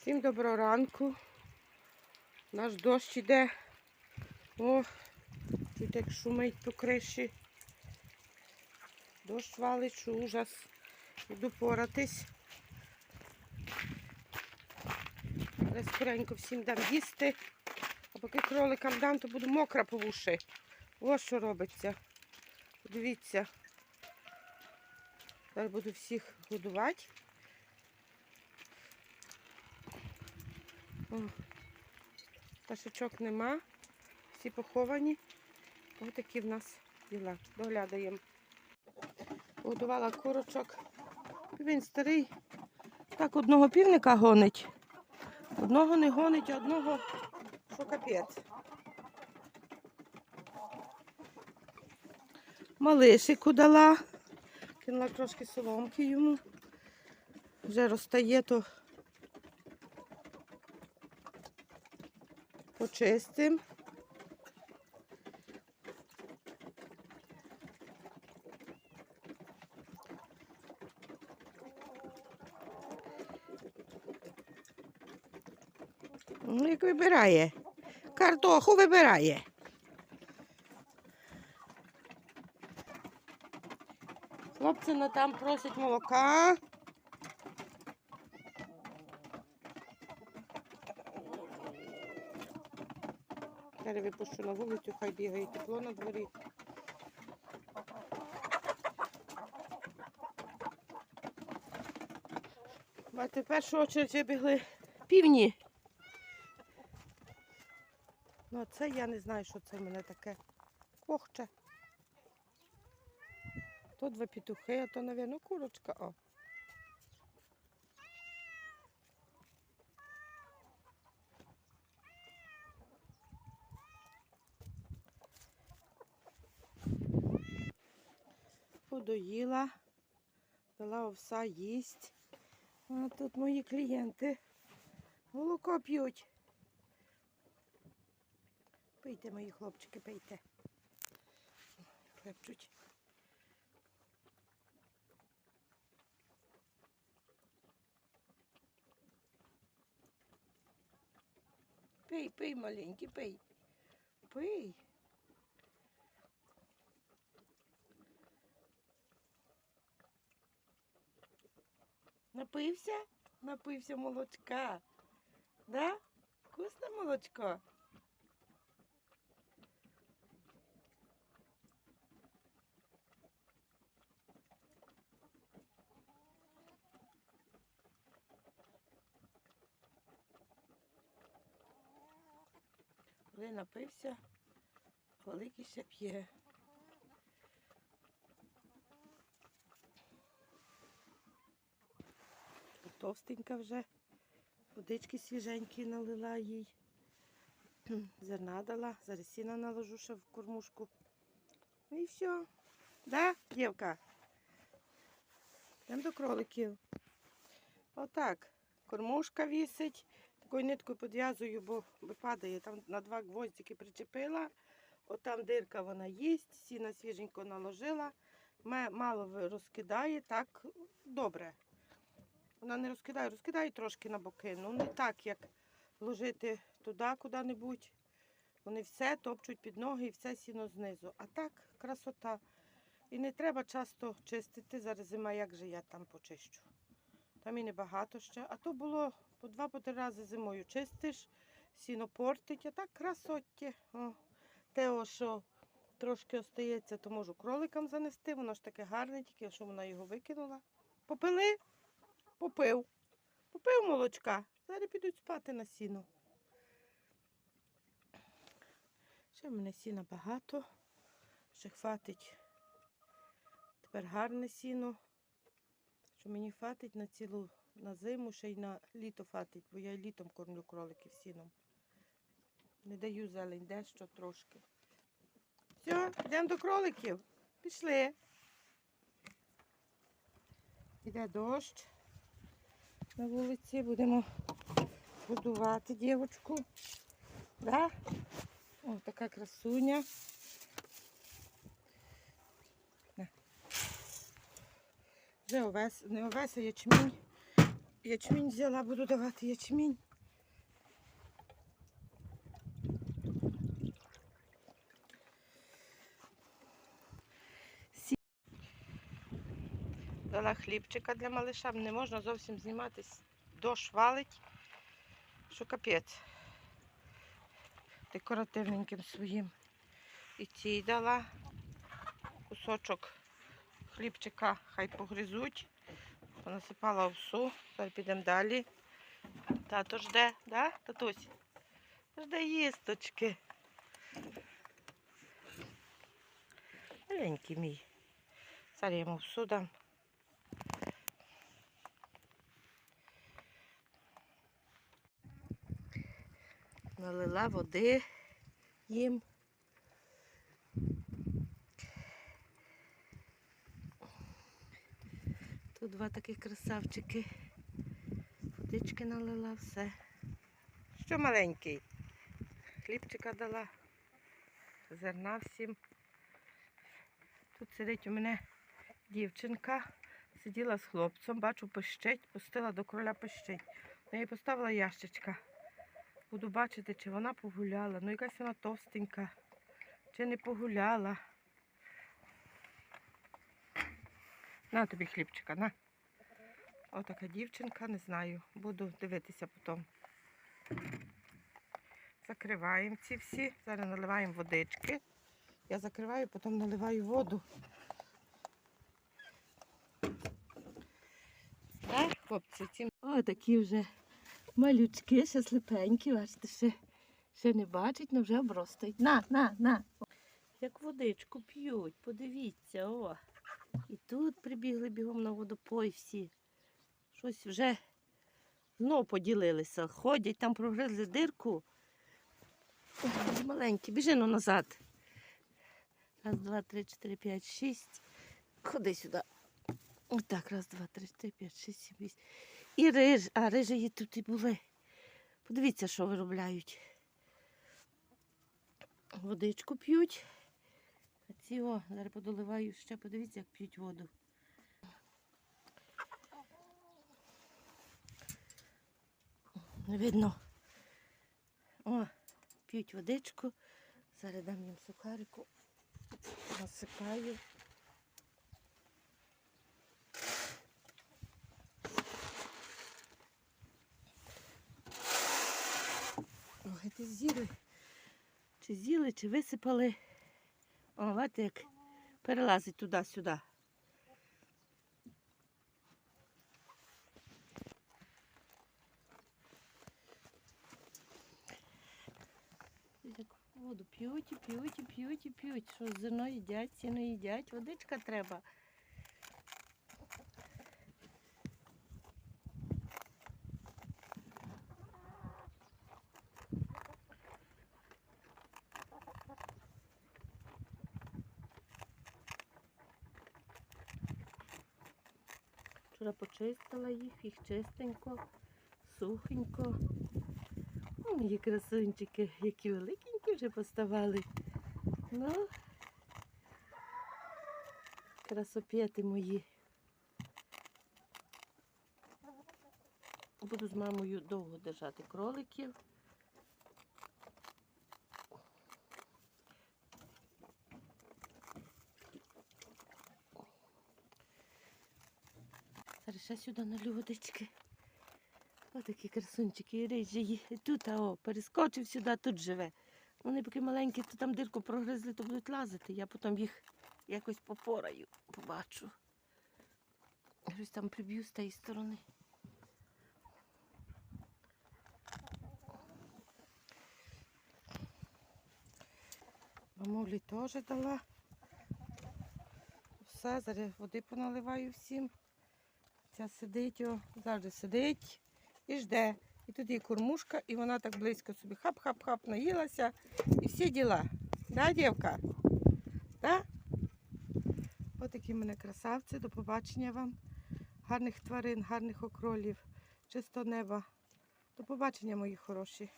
Всім доброго ранку. Наш дощ іде. О, чуть як шумить по криші. Дощ валить, ужас. Іду поратись. Але скоренько всім дам їсти. А поки кроликам дам, то буду мокра по вуші. Ось що робиться. Дивіться. Зараз буду всіх годувати. О, пташечок нема. Всі поховані. Ось такі в нас діла. Доглядаємо. Годувала курочок. Він старий. Так одного півника гонить. Одного не гонить, одного що капець. Малишику дала. Кинула трошки соломки йому. Вже розтає, то почистим. Ну, як вибирає. Картоху вибирає. Хлопці там просять молока. Зараз випущу на вулицю, хай бігає тепло на дворі. Бачите, в першу очередь вибігли півні. Ну, а це я не знаю, що це в мене таке. Кохче. То два петухи, а то, мабуть, курочка. О. Подоїла, дала овса їсть. А тут мої клієнти молоко п'ють. Пийте, мої хлопчики, пийте. Хлебчуть. Пий, пий, маленький, пий. Пий. Напився? Напився молочка. Да? Вкусне молочко? Коли напився, великий ще п'є. Товстенька вже. Водички свіженькі налила їй. Зерна дала, зараз сіна наложу ще в кормушку. Ну і все. Да, дівка? Йдемо до кроликів. Отак. Кормушка вісить. Такою ниткою підв'язую, бо випадає. Там на два гвоздики причепила. От там дирка вона їсть, сіна свіженько наложила. Мало розкидає, так добре. Вона не розкидає, розкидає трошки на боки. Ну не так, як ложити туди куди-небудь. Вони все топчуть під ноги і все сіно знизу. А так, красота. І не треба часто чистити. Зараз зима, як же я там почищу. Там і небагато ще. А то було по два по три рази зимою чистиш, сіно портить, а так красотті. О, те, що трошки остається, то можу кроликам занести. Воно ж таке гарне, тільки що вона його викинула. Попили? Попив. Попив молочка. Зараз підуть спати на сіно. Ще в мене сіна багато. Ще хватить. Тепер гарне сіно. Що мені хватить на цілу на зиму, ще й на літо хватить, бо я літом кормлю кроликів сіном. Не даю зелень, дещо трошки. Все, йдемо до кроликів. Пішли. Іде дощ на вулиці, будемо годувати дівчинку. Да? О, така красуня. Вже овес, не овес, а ячмінь. ячмінь взяла, буду давати ячмінь. Дала хлібчика для малиша, не можна зовсім зніматись. Дощ валить, що капець. Декоративненьким своїм. І цій дала кусочок хлібчика, хай погризуть. Понасипала овсу. Зараз підемо далі. Тато жде, да, татусь? Жде їсточки. Маленький мій. Зараз йому овсу дам. Налила води їм. Тут два таких красавчики. Водички налила, все. Що маленький? Хлібчика дала, зерна всім. Тут сидить у мене дівчинка. Сиділа з хлопцем, бачу, пищить, пустила до кроля пищить. Я їй поставила ящичка. Буду бачити, чи вона погуляла. Ну, якась вона товстенька, чи не погуляла. На тобі хлібчика, на. Отака дівчинка, не знаю. Буду дивитися потім. Закриваємо ці всі. Зараз наливаємо водички. Я закриваю, потім наливаю воду. Так, хлопці, ці. О, такі вже малючки, ще слепенькі, бачите, ще, ще не бачать, але вже обростають. На, на, на. Як водичку п'ють, подивіться, о. І тут прибігли бігом на водопой всі. Щось вже знов поділилися. Ходять, там прогризли дирку. Ой, Маленькі, біжи ну назад. Раз, два, три, чотири, п'ять, шість. Ходи сюди. Отак, раз, два, три, чотири, п'ять, шість, сім, вісім. І риж, а рижі тут і були. Подивіться, що виробляють. Водичку п'ють. А ці о, зараз подоливаю ще, подивіться, як п'ють воду. Не видно. О, п'ють водичку. Зараз дам їм сухарику. Насипаю. Ти з'їли. Чи з'їли, чи висипали. О, бачите, як перелазить туди-сюди. Воду п'ють п'ють і п'ють п'ють. Що зерно їдять, сіно їдять, водичка треба. Вчора почистила їх, їх чистенько, сухенько. О, мої красунчики, які великенькі вже поставали. Ну, красоп'яти мої. Буду з мамою довго держати кроликів. Зараз ще сюди налю водички. Отакі красунчики, рижі. Тут, о, перескочив сюди, тут живе. Вони поки маленькі, то там дирку прогризли, то будуть лазити. Я потім їх якось попораю, побачу. Щось там приб'ю з тієї сторони. Мамулі теж дала. Все, зараз води поналиваю всім. Ця сидить, о, завжди сидить і жде. І тут є кормушка, і вона так близько собі хап-хап-хап наїлася. І всі діла. Да, дівка? Да? В мене красавці. До побачення вам. Гарних тварин, гарних окролів, чисто неба. До побачення, мої хороші.